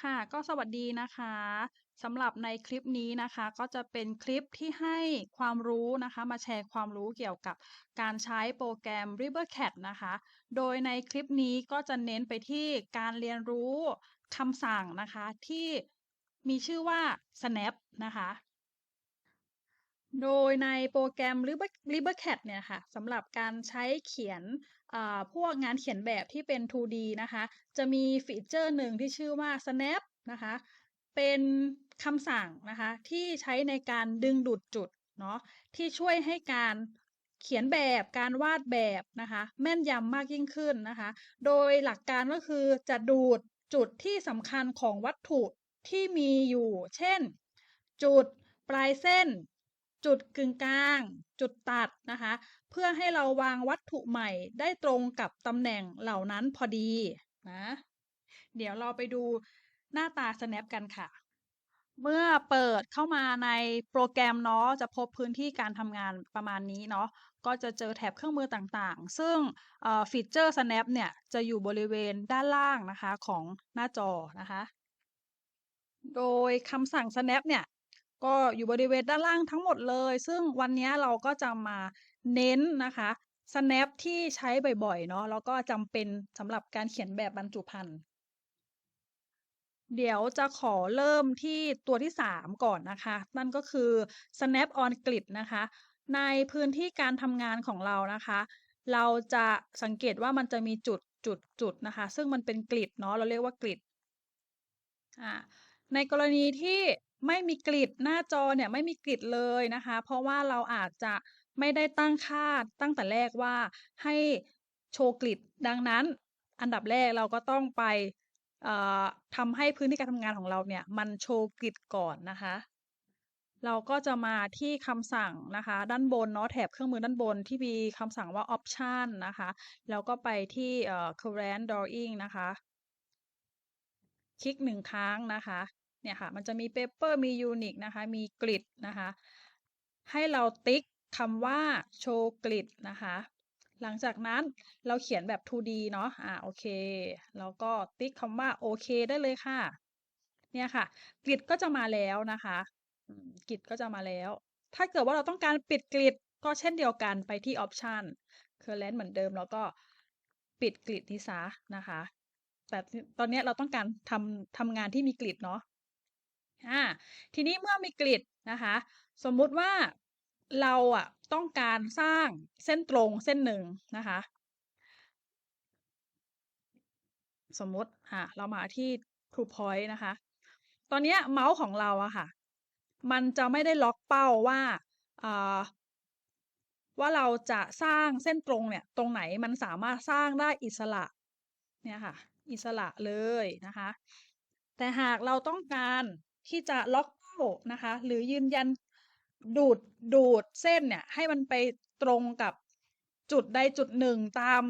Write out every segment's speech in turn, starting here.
ค่ะ ก็สวัสดีนะคะสำหรับในคลิปนี้นะคะ ก็จะเป็นคลิปที่ให้ความรู้นะคะ มาแชร์ความรู้เกี่ยวกับการใช้โปรแกรม RiverCat นะคะ โดยในคลิปนี้ก็จะเน้นไปที่การเรียนรู้คำสั่งนะคะที่มีชื่อว่า snap นะคะ โดยในโปรแกรม Rivercat เนี่ยค่ะสำหรับการใช้เขียน พวกงานเขียนแบบที่เป็น 2D นะคะ จะมีฟีเจอร์หนึ่งที่ชื่อว่า snap นะคะ เป็นคำสั่งนะคะที่ใช้ในการดึงดูดจุดเนาะที่ช่วยให้การเขียนแบบการวาดแบบนะคะแม่นยำมากยิ่งขึ้นนะคะ โดยหลักการก็คือจะดูดจุดที่สำคัญของวัตถุที่มีอยู่ เช่น จุดปลายเส้น จุดกึ่งกลาง จุดตัดนะคะ เพื่อให้เราวางวัตถุใหม่ได้ตรงกับตำแหน่งเหล่านั้นพอดีนะ เดี๋ยวเราไปดูหน้าตา snap กันค่ะ เมื่อเปิดเข้ามาในโปรแกรมเนาะจะพบพื้นที่การทำงานประมาณนี้เนาะก็จะเจอแถบเครื่องมือต่างๆ ซึ่งฟีเจอร์ snap เนี่ยจะอยู่บริเวณด้านล่างนะคะของหน้าจอนะคะ โดยคำสั่ง snap เนี่ยก็อยู่บริเวณด้านล่างทั้งหมดเลย ซึ่งวันนี้เราก็จะมา เน้นนะคะ snap ที่ใช้บ่อยๆเนาะแล้วก็จำเป็นสำหรับการเขียนแบบบรรจุภัณฑ์เดี๋ยวจะขอเริ่มที่ตัวที่ 3 ก่อนนะคะ นั่นก็คือ snap on grid นะคะ ในพื้นที่การทำงานของเรานะคะ เราจะสังเกตว่ามันจะมีจุดจุดจุดนะคะ ซึ่งมันเป็นกริดเนาะเราเรียกว่ากริดในกรณีที่ไม่มีกริดหน้าจอเนี่ยไม่มีกริดเลยนะคะ เพราะว่าเราอาจจะ ไม่ได้ตั้งค่าตั้งแต่แรกว่าให้โชว์กริดดังนั้น อันดับแรกเราก็ต้องไปทำให้พื้นที่การทำงานของเราเนี่ย มันโชว์กริดก่อนนะคะ เราก็จะมาที่คำสั่งนะคะ ด้านบนเนาะแถบเครื่องมือด้านบนที่มีคำสั่งว่า option นะคะ แล้วก็ไปที่ current drawing นะคะ คลิกหนึ่งครั้งนะคะเนี่ยค่ะ มันจะมี paper มี unique นะคะ มีกริดนะคะ ให้เราติ๊ก คำว่า show grid นะคะ หลังจากนั้นเราเขียนแบบ 2D เนาะอ่าโอเค แล้วก็ติ๊กคำว่าโอเคได้เลยค่ะ เนี่ยค่ะกริดก็จะมาแล้วนะคะกริดก็จะมาแล้ว ถ้าเกิดว่าเราต้องการปิดกริดก็เช่นเดียวกันไปที่ option current เหมือนเดิมแล้วก็ปิดกริดนี้ซะนะคะ แต่ตอนนี้เราต้องการทำทำงานที่มีกริดเนาะอ่าทีนี้เมื่อมีกริดนะคะ สมมุติว่า เราอะต้องการสร้างเส้นตรงเส้นหนึ่งนะคะ สมมติอะเรามาที่ True Point นะคะ ตอนนี้เมาส์ของเราอะค่ะ มันจะไม่ได้ล็อกเป้าว่าว่าเราจะสร้างเส้นตรงเนี่ย ตรงไหนมันสามารถสร้างได้อิสระเนี่ยค่ะ อิสระเลยนะคะ แต่หากเราต้องการที่จะล็อกเป้านะคะ หรือยืนยัน ดูดดูดเส้นเนี่ย ให้มันไปตรงกับจุดใดจุดหนึ่งตาม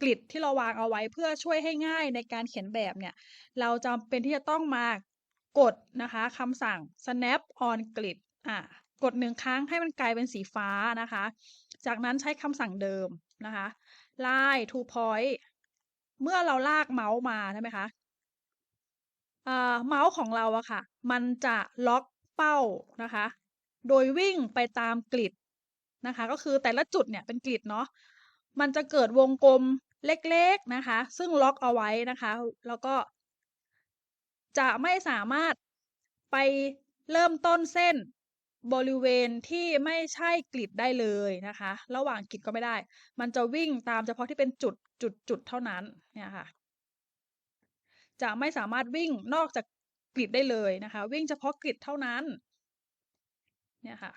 กริดที่เราวางเอาไว้เพื่อช่วยให้ง่ายในการเขียนแบบเนี่ย เราจำเป็นที่จะต้องมากดนะคะคำสั่ง snap on grid อะกดหนึ่งครั้งให้มันกลายเป็นสีฟ้านะคะ จากนั้นใช้คำสั่งเดิมนะคะ line to point เมื่อเราลากเมาส์มาใช่ไหมคะเมาส์ของเราอะค่ะ มันจะล็อกเป้านะคะ โดยวิ่งไปตามกริดนะคะ ก็คือแต่ละจุดเนี่ยเป็นกริดเนาะมันจะเกิดวงกลมเล็กๆนะคะ ซึ่งล็อกเอาไว้นะคะ แล้วก็ จะไม่สามารถไปเริ่มต้นเส้นบริเวณที่ไม่ใช่กริดได้เลยนะคะ ระหว่างกริดก็ไม่ได้ มันจะวิ่งตามเฉพาะที่เป็นจุดจุดจุดเท่านั้นเนี่ยค่ะ จะไม่สามารถวิ่งนอกจากกริดได้เลยนะคะ วิ่งเฉพาะกริดเท่านั้น เนี่ยค่ะ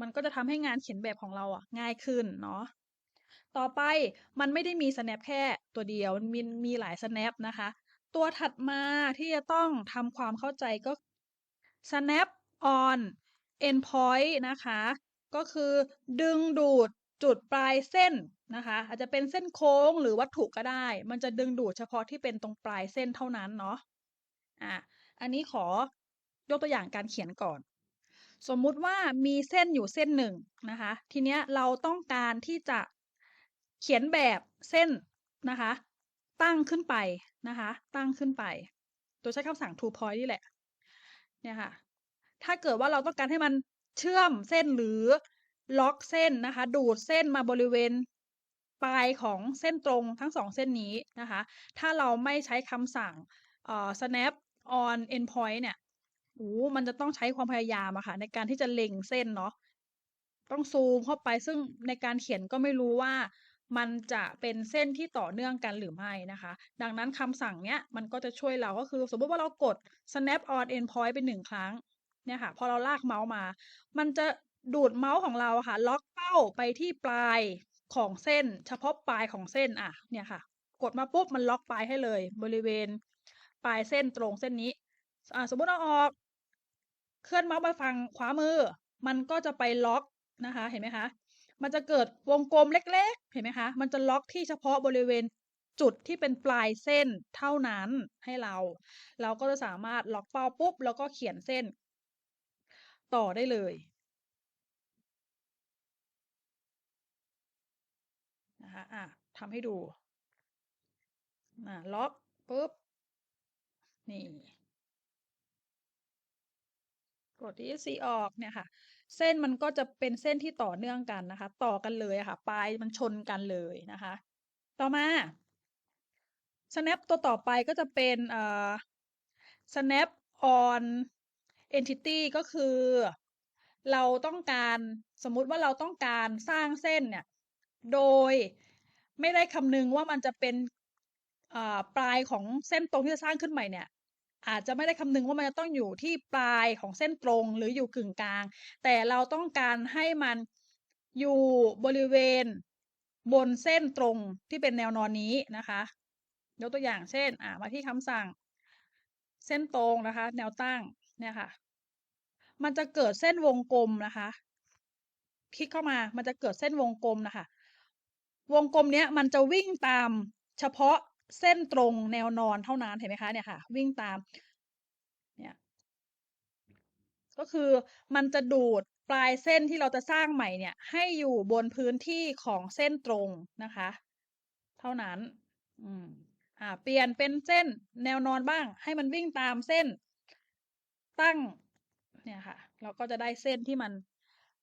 มันก็จะทำให้งานเขียนแบบของเราอะ ง่ายขึ้นเนาะต่อไปมันไม่ได้มี snap แค่ตัวเดียวมีมีหลาย snap นะคะ ตัวถัดมาที่จะต้องทำความเข้าใจก็ snap on endpoint นะคะ ก็คือดึงดูดจุดปลายเส้นนะคะ อาจจะเป็นเส้นโค้งหรือวัตถุก็ได้ มันจะดึงดูดเฉพาะที่เป็นตรงปลายเส้นเท่านั้นเนาะอะอันนี้ขอยกตัวอย่างการเขียนก่อน สมมุติว่ามีเส้นอยู่เส้นหนึ่งนะคะ ทีเนี้ยเราต้องการที่จะเขียนแบบเส้นนะคะ ตั้งขึ้นไปนะคะ ตั้งขึ้นไปตัวใช้คำสั่ง to point นี่แหละ เนี่ยค่ะ ถ้าเกิดว่าเราต้องการให้มันเชื่อมเส้นหรือล็อกเส้นนะคะ ดูดเส้นมาบริเวณปลายของเส้นตรงทั้งสองเส้นนี้นะคะ ถ้าเราไม่ใช้คำสั่งเอ่อ snap on endpoint เนี่ย โอ้มันจะต้องใช้ความพยายามอะค่ะ ในการที่จะเล็งเส้นเนาะต้องซูมเข้าไปซึ่งในการเขียนก็ไม่รู้ว่ามันจะเป็นเส้นที่ต่อเนื่องกันหรือไม่นะคะ ดังนั้นคำสั่งเนี้ยมันก็จะช่วยเราก็คือ สมมุติว่าเรากด snap on endpoint ไป1ครั้งเนี่ยค่ะ พอเราลากเมาส์มา มันจะดูดเมาส์ของเราค่ะ ล็อกเป้าไปที่ปลายของเส้น เฉพาะปลายของเส้นอะเนี่ยค่ะ กดมาปุ๊บมันล็อกปลายให้เลย บริเวณ ปลายเส้นตรงเส้นนี้สมมุติเอาออก เคลื่อนเมาส์ไปฝั่งขวามือ มันก็จะไปล็อกนะคะ เห็นไหมคะ มันจะเกิดวงกลมเล็ก ๆ เห็นไหมคะ มันจะล็อกที่เฉพาะบริเวณจุดที่เป็นปลายเส้นเท่านั้นให้เรา เราก็จะสามารถล็อกเป้าปุ๊บ แล้วก็เขียนเส้น ต่อได้เลยนะคะอ่าทำให้ดูอ่าล็อกปุ๊บ นี่ กด ESC ออกเนี่ยค่ะ เส้นมันก็จะเป็นเส้นที่ต่อเนื่องกันนะคะ ต่อกันเลยค่ะ ปลายมันชนกันเลยนะคะ ต่อมา snap ตัวต่อไปก็จะเป็นเอ่อ snap on entity ก็คือ เราต้องการสมมุติว่าเราต้องการสร้างเส้นเนี่ย โดยไม่ได้คำนึงว่ามันจะเป็นอ่าปลายของเส้นตรงที่จะสร้างขึ้นใหม่เนี่ย อาจจะไม่ได้คำนึงว่ามันจะต้องอยู่ที่ปลายของเส้นตรงหรืออยู่กึ่งกลาง แต่เราต้องการให้มันอยู่บริเวณบนเส้นตรงที่เป็นแนวนอนนี้นะคะยกตัวอย่างเช่น อ่ามาที่คำสั่ง เส้นตรงนะคะ แนวตั้งเนี่ยค่ะ มันจะเกิดเส้นวงกลมนะคะ คลิกเข้ามามันจะเกิดเส้นวงกลมนะคะ วงกลมเนี้ยมันจะวิ่งตามเฉพาะ เส้นตรงแนวนอนเท่านั้นเห็นไหมคะเนี่ยค่ะ วิ่งตามเนี่ยก็คือมันจะดูดปลายเส้นที่เราจะสร้างใหม่เนี่ย ให้อยู่บนพื้นที่ของเส้นตรงนะคะ เท่านั้น อืม อ่า เปลี่ยนเป็นเส้นแนวนอนบ้าง ให้มันวิ่งตามเส้นตั้ง เนี่ยค่ะ เราก็จะได้เส้นที่มัน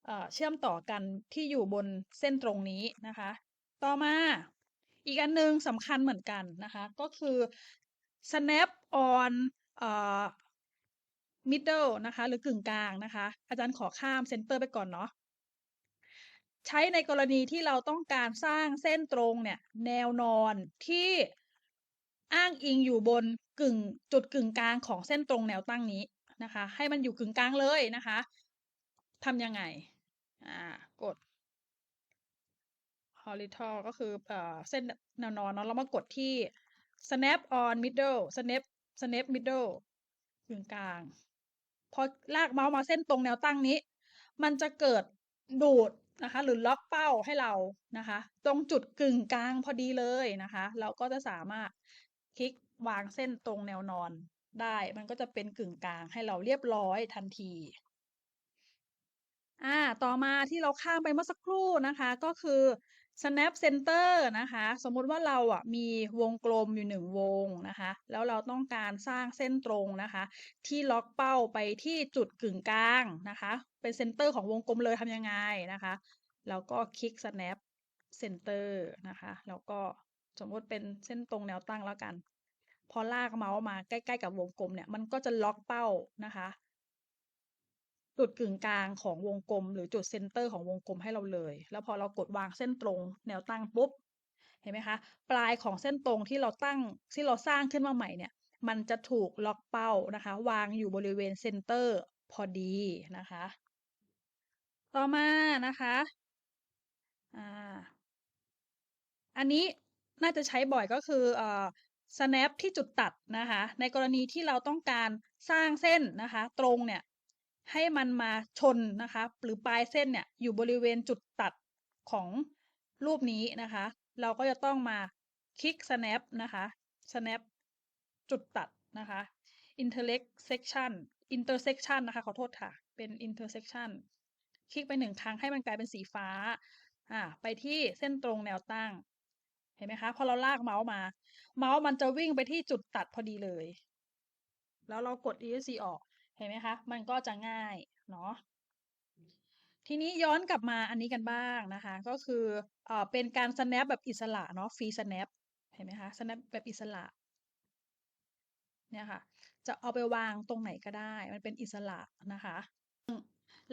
เอ่อเชื่อมต่อกันที่อยู่บนเส้นตรงนี้นะคะ ต่อมา อีกอันหนึ่งสำคัญเหมือนกันนะคะ ก็คือ snap on เอ่อ middle นะคะ หรือกึ่งกลางนะคะ อาจารย์ขอข้ามเซนเตอร์ไปก่อนเนาะใช้ในกรณีที่เราต้องการสร้างเส้นตรงเนี่ยแนวนอนที่อ้างอิงอยู่บนกึ่งจุดกึ่งกลางของเส้นตรงแนวตั้งนี้นะคะ ให้มันอยู่กึ่งกลางเลยนะคะทำยังไง?อ่ากด horizontal ก็คือเส้นแนวนอนเนาะแล้วมากดที่ snap on middle snap snap middle กึ่งกลาง พอลากเมาส์มาเส้นตรงแนวตั้งนี้ มันจะเกิดดูดนะคะ หรือล็อกเป้าให้เรานะคะ ตรงจุดกึ่งกลางพอดีเลยนะคะ เราก็จะสามารถคลิกวางเส้นตรงแนวนอนได้ มันก็จะเป็นกึ่งกลางให้เราเรียบร้อยทันที อ่า ต่อมาที่เราข้ามไปเมื่อสักครู่นะคะ ก็คือ snap center นะคะ สมมุติว่าเราอะมีวงกลมอยู่1วงนะคะ แล้วเราต้องการสร้างเส้นตรงนะคะ ที่ล็อกเป้าไปที่จุดกึ่งกลางนะคะ เป็นเซนเตอร์ของวงกลมเลยทำยังไงนะคะเราก็คลิก snap center นะคะ แล้วก็สมมติเป็นเส้นตรงแนวตั้งแล้วกัน พอลากเมาส์มาใกล้ ๆ กับวงกลมเนี่ย มันก็จะล็อกเป้านะคะ จุดกึ่งกลางของวงกลม หรือจุดเซนเตอร์ของวงกลมให้เราเลย แล้วพอเรากดวางเส้นตรงแนวตั้งปุ๊บ เห็นไหมคะ ปลายของเส้นตรงที่เราตั้งที่เราสร้างขึ้นมาใหม่เนี่ย มันจะถูกล็อกเป้านะคะ วางอยู่บริเวณเซนเตอร์พอดีนะคะ ต่อมานะคะอ่าอันนี้น่าจะใช้บ่อยก็คือเอ่อ snap ที่จุดตัดนะคะ ในกรณีที่เราต้องการสร้างเส้นนะคะ ตรงเนี่ย ให้มันมาชนนะคะ หรือปลายเส้นเนี่ยอยู่บริเวณจุดตัดของรูปนี้นะคะ เราก็จะต้องมาคลิก snap นะคะ snap จุดตัดนะคะ intersection intersection นะคะ ขอโทษค่ะ เป็น intersection คลิกไป1ครั้งให้มันกลายเป็นสีฟ้า อ่า ไปที่เส้นตรงแนวตั้ง เห็นไหมคะ พอเราลากเมาส์มา เมาส์มันจะวิ่งไปที่จุดตัดพอดีเลย แล้วเรากด ESC ออก เห็นไหมคะ มันก็จะง่ายเนาะทีนี้ย้อนกลับมาอันนี้กันบ้างนะคะ ก็คือเอ่อเป็นการ snap แบบอิสระเนาะ free snap เห็นไหมคะ snap แบบอิสระเนี่ยค่ะ จะเอาไปวางตรงไหนก็ได้ มันเป็นอิสระนะคะ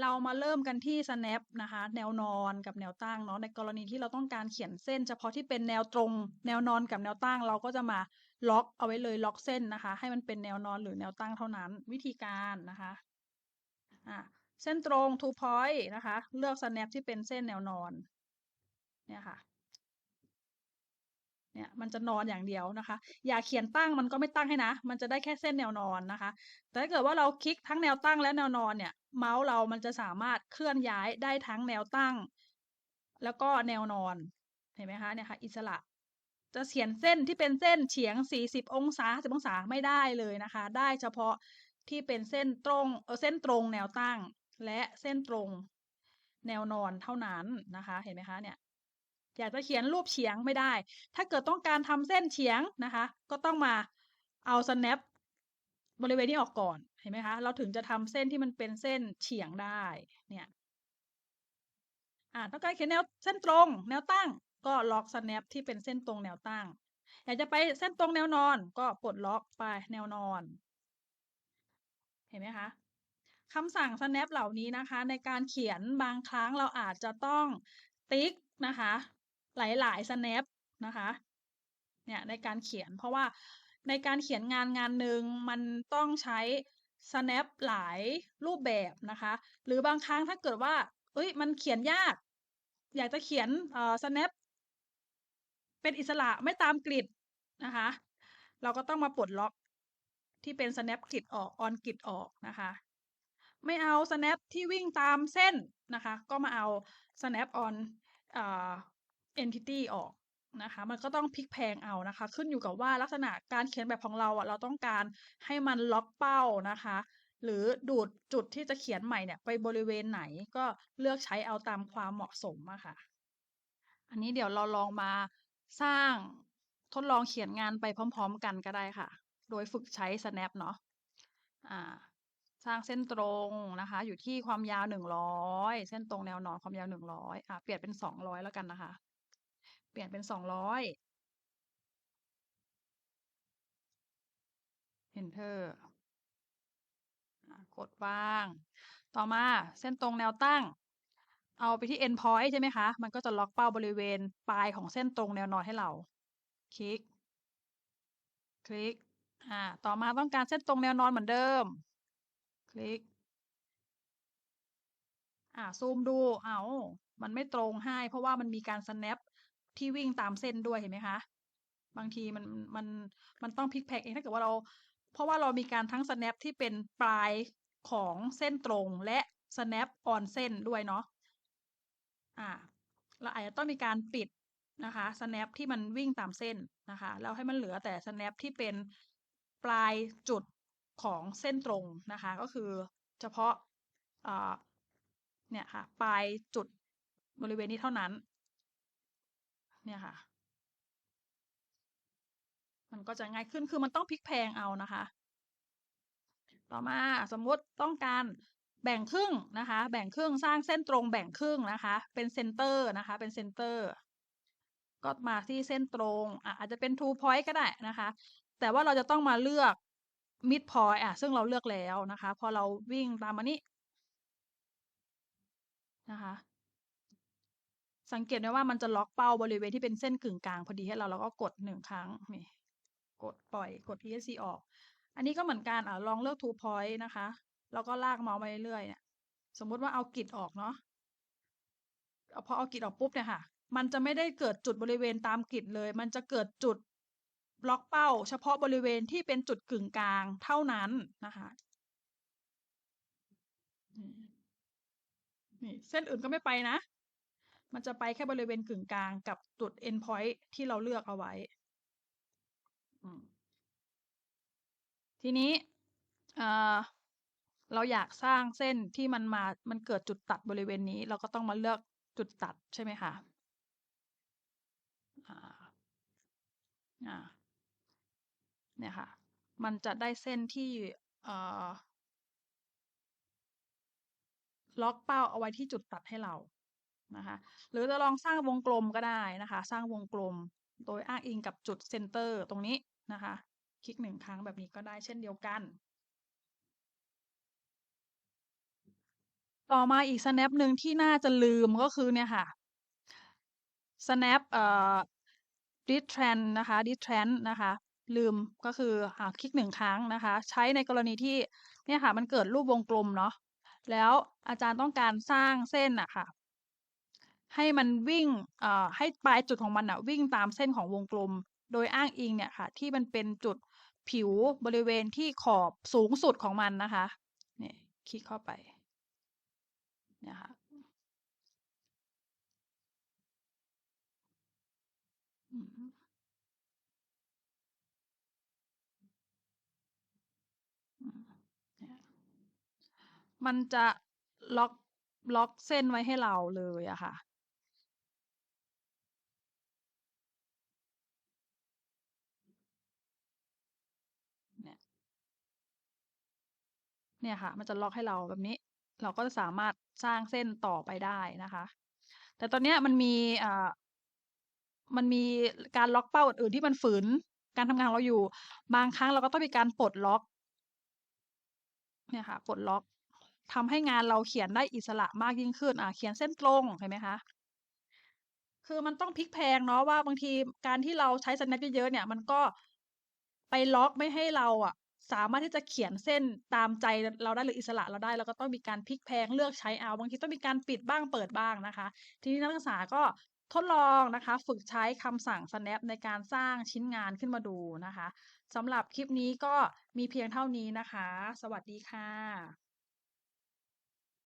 เรามาเริ่มกันที่ snap นะคะ แนวนอนกับแนวตั้งเนาะในกรณีที่เราต้องการเขียนเส้น เฉพาะที่เป็นแนวตรง แนวนอนกับแนวตั้ง เราก็จะมา ล็อกเอาไว้เลยล็อกเส้นนะคะ ให้มันเป็นแนวนอนหรือแนวตั้งเท่านั้นวิธีการนะคะอ่าเส้นตรง two point นะคะ เลือก snap ที่เป็นเส้นแนวนอน เนี่ยค่ะ เนี่ยมันจะนอนอย่างเดียวนะคะ อย่าเขียนตั้งมันก็ไม่ตั้งให้นะ มันจะได้แค่เส้นแนวนอนนะคะ แต่ถ้าเกิดว่าเราคลิกทั้งแนวตั้งและแนวนอนเนี่ย เมาส์เรามันจะสามารถเคลื่อนย้ายได้ทั้งแนวตั้ง แล้วก็แนวนอน เห็นไหมคะ เนี่ยค่ะ อิสระ จะเขียนเส้นที่เป็นเส้นเฉียง 40 องศา10องศาไม่ได้เลยนะคะ ได้เฉพาะที่เป็นเส้นตรงเออเส้นตรงแนวตั้ง และเส้นตรงแนวนอนเท่านั้นนะคะ เห็นไหมคะเนี่ยอยากจะเขียนรูปเฉียงไม่ได้ ถ้าเกิดต้องการทำเส้นเฉียงนะคะ ก็ต้องมาเอา snap บริเวณนี้ออกก่อน เห็นไหมคะ เราถึงจะทำเส้นที่มันเป็นเส้นเฉียงได้ เนี่ย อ่าต้องการเขียนแนวเส้นตรง แนวตั้ง ก็ล็อก snap ที่เป็นเส้นตรงแนวตั้ง อยากจะไปเส้นตรงแนวนอน ก็ปลดล็อกไปแนวนอน เห็นไหมคะคำสั่ง snap เหล่านี้นะคะ ในการเขียนบางครั้งเราอาจจะต้องติ๊กนะคะ หลายๆ snap นะคะเนี่ยในการเขียนเพราะว่าในการเขียนงานงานหนึ่งมันต้องใช้ snap หลายรูปแบบนะคะ หรือบางครั้งถ้าเกิดว่าเอ้ยมันเขียนยาก อยากจะเขียนเอ่อ snap เป็นอิสระไม่ตามกริดนะคะ เราก็ต้องมาปลดล็อกที่เป็น snap grid ออก on grid ออกนะคะ ไม่เอา snap ที่วิ่งตามเส้นนะคะ ก็มาเอา snap on อ่า entity ออกนะคะ มันก็ต้องพลิกแพงเอานะคะ ขึ้นอยู่กับว่าลักษณะการเขียนแบบของเราอะเราต้องการให้มันล็อกเป้านะคะ หรือดูดจุดที่จะเขียนใหม่เนี่ยไปบริเวณไหนก็เลือกใช้เอาตามความเหมาะสมอะค่ะ อันนี้เดี๋ยวเราลองมา สร้างทดลองเขียนงานไปพร้อม ๆ กันก็ได้ค่ะ โดยฝึกใช้ snap เนาะสร้างเส้นตรงนะคะ อยู่ที่ความยาว100เส้นตรงแนวนอนความยาว100อ่าเปลี่ยนเป็น200แล้วกันนะคะ เปลี่ยนเป็น200 enter อ่ากดวาง ต่อมาเส้นตรงแนวตั้ง เอาไปที่ end point ใช่ไหมคะ มันก็จะล็อกเป้าบริเวณปลายของเส้นตรงแนวนอนให้เรา คลิก คลิก อ่า ต่อมาต้องการเส้นตรงแนวนอนเหมือนเดิม คลิก อ่า ซูมดู เอ้า มันไม่ตรงให้ เพราะว่ามันมีการ snap ที่วิ่งตามเส้นด้วยเห็นไหมคะ บางทีมัน มัน มันต้องพลิกแพลงเอง ถ้าเกิดว่าเรา เพราะว่าเรามีการทั้ง snap ที่เป็นปลายของเส้นตรงและ snap on เส้นด้วยเนาะ อ่า เราอาจจะต้องมีการปิดนะคะ snap ที่มันวิ่งตามเส้นนะคะแล้วให้มันเหลือแต่ snap ที่เป็นปลายจุดของเส้นตรงนะคะ ก็คือเฉพาะเนี่ยค่ะ ปลายจุดบริเวณนี้เท่านั้น เนี่ยค่ะ มันก็จะง่ายขึ้นคือมันต้องพลิกแพงเอานะคะ ต่อมาสมมติต้องการ แบ่งครึ่งนะคะ แบ่งครึ่งสร้างเส้นตรงแบ่งครึ่งนะคะ เป็นเซนเตอร์นะคะ เป็นเซนเตอร์ ก็มาที่เส้นตรงอะอาจจะเป็น two point ก็ได้นะคะ แต่ว่าเราจะต้องมาเลือก mid point อะ ซึ่งเราเลือกแล้วนะคะ พอเราวิ่งตามมานี้นะคะ สังเกตได้ว่ามันจะล็อกเป้าบริเวณที่เป็นเส้นกึ่งกลางพอดีให้เราแล้วก็กด1ครั้งนี่กดปล่อยกด ESC ออก อันนี้ก็เหมือนกันอ่าลองเลือก two point นะคะ แล้วก็ลากเมาส์มาเรื่อยๆเนี่ย สมมุติว่าเอากริดออกเนาะพอเอากริดออกปุ๊บเนี่ยค่ะ มันจะไม่ได้เกิดจุดบริเวณตามกริดเลย มันจะเกิดจุดบล็อกเป้า เฉพาะบริเวณที่เป็นจุดกึ่งกลางเท่านั้นนะคะนี่เส้นอื่นก็ไม่ไปนะ มันจะไปแค่บริเวณกึ่งกลางกับจุด end point ที่เราเลือกเอาไว้ทีนี้ เราอยากสร้างเส้นที่มันมา มันเกิดจุดตัดบริเวณนี้ เราก็ต้องมาเลือกจุดตัดใช่ไหมคะ?อ่าอ่าเนี่ยค่ะ มันจะได้เส้นที่เอ่อล็อกเป้าเอาไว้ที่จุดตัดให้เรานะคะ หรือจะลองสร้างวงกลมก็ได้นะคะ สร้างวงกลมโดยอ้างอิงกับจุดเซนเตอร์ตรงนี้นะคะ คลิกหนึ่งครั้งแบบนี้ก็ได้เช่นเดียวกัน ต่อมาอีก snap หนึ่งที่น่าจะลืมก็คือเนี่ยค่ะ snap เอ่อ distrend นะคะ distrend นะคะ ลืมก็คืออ่าคลิกหนึ่งครั้งนะคะ ใช้ในกรณีที่เนี่ยค่ะมันเกิดรูปวงกลมเนาะแล้วอาจารย์ต้องการสร้างเส้นอะค่ะ ให้มันวิ่งเอ่อให้ปลายจุดของมันอะวิ่งตามเส้นของวงกลม โดยอ้างอิงเนี่ยค่ะ ที่มันเป็นจุดผิวบริเวณที่ขอบสูงสุดของมันนะคะ เนี่ยคลิกเข้าไป เนี่ยค่ะ อืมเนี่ยมันจะล็อกล็อกเส้นไว้ให้เราเลยอะค่ะ เนี่ย เนี่ยค่ะ มันจะล็อกให้เราแบบนี้ เราก็จะสามารถสร้างเส้นต่อไปได้นะคะ แต่ตอนนี้มันมีอ่ามันมีการล็อกเป้าอื่นๆที่มันฝืนการทำงานเราอยู่ บางครั้งเราก็ต้องมีการปลดล็อกเนี่ยค่ะปลดล็อกทำให้งานเราเขียนได้อิสระมากยิ่งขึ้น อ่าเขียนเส้นตรงเห็นไหมคะคือมันต้องพลิกแพงเนาะว่าบางทีการที่เราใช้ snap เยอะๆเนี่ย มันก็ไปล็อกไม่ให้เราอะ สามารถที่จะเขียนเส้นตามใจเราได้หรืออิสระเราได้เราก็ต้องมีการพลิกแพลงเลือกใช้เอา บางทีต้องมีการปิดบ้างเปิดบ้างนะคะ ทีนี้นักศึกษาก็ทดลองนะคะ ฝึกใช้คำสั่ง snap ในการสร้างชิ้นงานขึ้นมาดูนะคะสำหรับคลิปนี้ก็มีเพียงเท่านี้นะคะ สวัสดีค่ะ